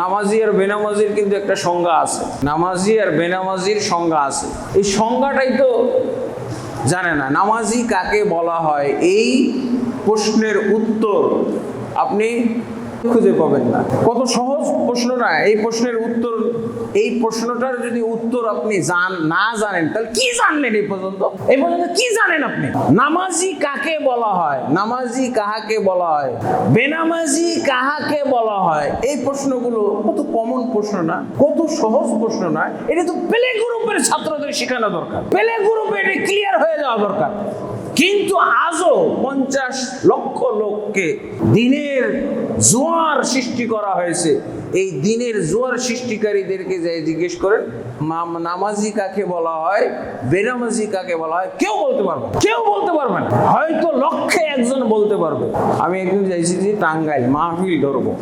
নামাজি আর বেনামাজির কিন্তু একটা সংজ্ঞা আছে। নামাজি আর বেনামাজির সংজ্ঞা আছে। এই সংজ্ঞাটাই তো জানে না। নামাজি কাকে বলা হয়? এই প্রশ্নের উত্তর আপনি খুঁজে পাবেন না। কত সহজ প্রশ্ন না, এই প্রশ্নের উত্তর, এই প্রশ্নটার যদি উত্তর আপনি জান, না জানেন, তাহলে কি জানলেন এই পর্যন্ত? এই পর্যন্ত কি জানেন আপনি? নামাজি কাকে বলা হয়? নামাজি কাহাকে বলা হয়? বেনামাজি কাহাকে বলা হয়? এই প্রশ্নগুলো কত কমন প্রশ্ন না, কত সহজ প্রশ্ন না, এটা তো প্লে গ্রুপের ছাত্রদের শেখানো দরকার। প্লে গ্রুপে এটা ক্লিয়ার হয়ে যাওয়া দরকার। কিন্তু আজও পঞ্চাশ লক্ষ লোককে দিনের জোয়ার সৃষ্টি করা হয়েছে। এই দিনের জোয়ার সৃষ্টিকারীদেরকে যাই জিজ্ঞেস করেন নামাজি কাকে বলা হয়? বেনামাজি কাকে বলা হয়? কেউ বলতে পারবে। কেউ বলতে পারবে না। হয়তো লক্ষে একজন বলতে পারবে। আমি একদিন চাইছি যে টাঙ্গাইল, মাহফিল ধরবো।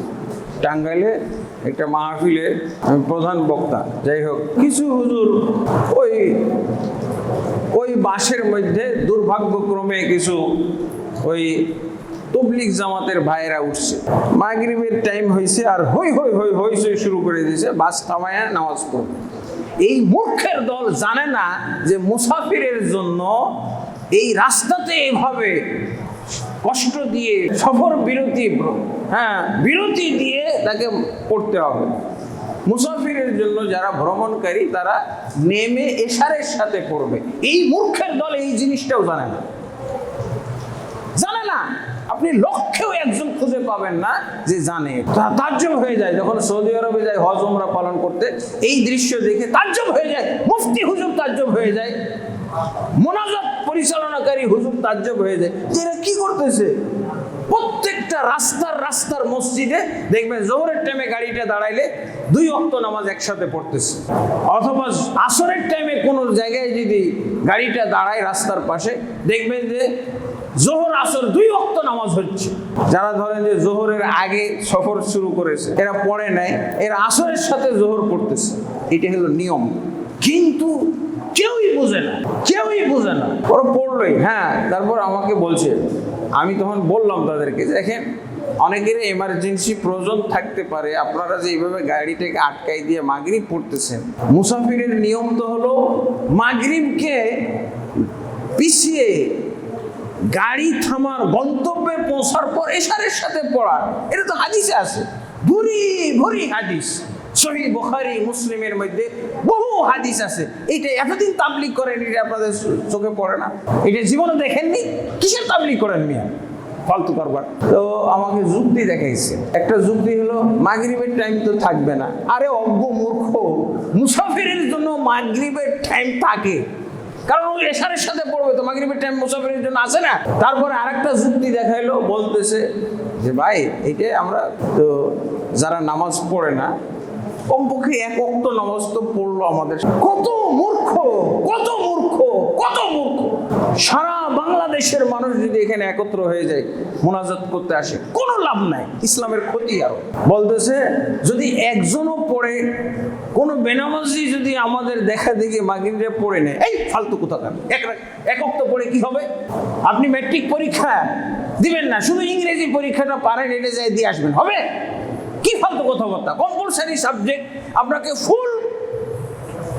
টাঙ্গাইলে একটা মাহফিলে আমি প্রধান বক্তা। যাই হোক, কিছু হুজুর ওই ওই বাসের মধ্যে দুর্ভাগ্যক্রমে কিছু ওই তবলিক জামাতের ভাইয়েরা উঠছে। মাগরিবের টাইম হয়েছে আর হই হই হই হই হই শুরু করে দিয়েছে বাস থামায়া নামাজ পড়বে এই মূর্খের দল জানে না যে মুসাফিরের জন্য এই রাস্তাতে এভাবে কষ্ট দিয়ে সফর বিরতি হ্যাঁ বিরতি দিয়ে তাকে পড়তে হবে। মুসাফিরের জন্য যারা ভ্রমণকারী, তারা নেমে এশারের সাথে পড়বে। এই মূর্খের দল এই জিনিসটাও জানে না। জানে না। আপনি লক্ষ্যেও একজন খুঁজে পাবেন না যে জানে। তাজ্জব হয়ে যায় যখন সৌদি আরবে যায় হজ, উমরা পালন করতে। এই দৃশ্য দেখে তাজ্জব হয়ে যায়। মুফতি হুজুর তাজ্জব হয়ে যায়। মোনাজাত পরিচালনাকারী হুজুর তাজ্জব হয়ে যায়। এরা কি করতেছে? রাস্তার রাস্তার মসজিদে দেখবেন জোহরের টাইমে গাড়িটা দাঁড়াইলে দুই অক্ত নামাজ একসাথে পড়তেছে। অথবা আসরের টাইমে কোনো জায়গায় যদি গাড়িটা দাঁড়ায় রাস্তার পাশে, দেখবেন যে জোহর, আসর দুই অক্ত নামাজ হচ্ছে। যারা ধরেন যে জোহরের আগে সফর শুরু করেছে, এরা পড়ে নেয় এরা আসরের সাথে জোহর পড়তেছে। এটা হলো নিয়ম। কিন্তু কেউই বোঝে না, কেউই বোঝে না। ওরা পড়লোই হ্যাঁ তারপর আমাকে বলছে। আমি তখন বললাম তাদেরকে দেখেন, অনেকের এমার্জেন্সি প্রয়োজন থাকতে পারে। আপনারা যে এইভাবে গাড়িটাকে আটকাই দিয়ে মাগরিব পড়তেছেন। মুসাফিরের নিয়ম তো হলো, মাগরিবকে পিছিয়ে গাড়ি থামার গন্তব্যে পৌঁছার পর এশারের সাথে পড়া এটা তো হাদিসে আছে। ভুরি ভুরি হাদিস। সহি বুখারী, মুসলিমের মধ্যে বহু হাদিস আছে। এইটা এতদিন তাবলিক করেন, এটা আপনাদের চোখে পড়ে না? এটা জীবনে দেখেননি? কিসের তাবলিক করেন মিয়া? ফালতু কারবার। তো আমাকে যুক্তি দেখাইছে। একটা যুক্তি হলো, মাগরিবের টাইম তো থাকবে না। আরে অজ্ঞ মূর্খ, মুসাফিরের জন্য মাগরিবের টাইম থাকে। কারণ ওই এশারের সাথে পড়বে তো, মাগরিবের টাইম মুসাফিরের জন্য আসে না? তারপরে আরেকটা যুক্তি দেখাইলো, বলতেছে যে, ভাই এটা আমরা তো যারা নামাজ পড়ে না কমপক্ষে এক অক্ত নামাজ তো পড়ল আমাদের। কত মূর্খ কত মূর্খ কত মূর্খ। সারা বাংলাদেশের মানুষ যদি এখানে একত্র হয়ে যায়, মোনাজাত করতে আসে, কোনো লাভ নাই, ইসলামের ক্ষতি আরও। বলতেছে, যদি একজনও পড়ে, কোনো বেনামাজি যদি আমাদের দেখা দেখি মাগিরে পড়ে নেয়, এই ফালতু কোথাকার এক এক অক্ত পড়ে কি হবে? আপনি ম্যাট্রিক পরীক্ষা দিবেন না, শুধু ইংরেজি পরীক্ষাটা পারেন, এটা যাই দিয়ে আসবেন, হবে? কি ফালতু কথাবার্তা? কম্পালসারি সাবজেক্ট আপনাকে ফুল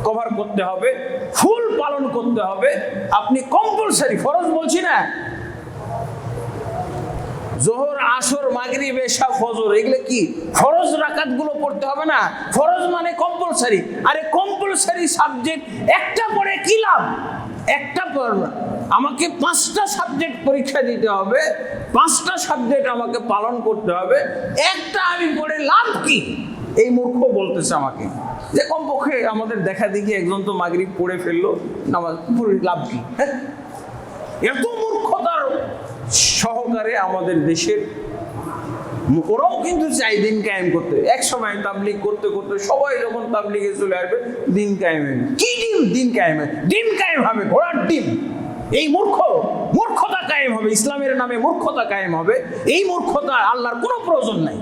কভার করতে হবে ফুল পালন করতে হবে। আপনি কম্পালসারি ফরজ বলছি না। জোহর, আসর, মাগরিব, এশা, ফজর, এগুলো কি? ফরজ রাকাতগুলো পড়তে হবে না। ফরজ মানে কম্পালসারি আরে কম্পালসারি সাবজেক্ট একটা পড়ে কি লাভ? একটা পড়। আমাকে পাঁচটা সাবজেক্ট পরীক্ষা দিতে হবে, পাঁচটা সাবজেক্ট আমাকে পালন করতে হবে, একটা আমি পড়ে লাভ কি? এই মূর্খ বলতেছে আমাকে। যে কমপক্ষে আমাদের দেখা দেখি একজন তো মাগরিব পড়ে ফেলল, নামাজ লাভ কি? হ্যাঁ? এত মূর্খতার সহকারে আমাদের দেশের ওরাও কিন্তু চাই দিন কায়েম করতে। এক সময় তাবলিগ করতে করতে সবাই যখন তাবলিগে চলে আসবে, দিন কায়েমে। কি ডিম? দিন কায়েমে। ডিম কায়েম হবে, ঘোড়ার ডিম। এই মূর্খ, মূর্খতা কায়েম হবে, ইসলামের নামে মূর্খতা কায়েম হবে। এই মূর্খতা আল্লাহর কোনো প্রয়োজন নাই।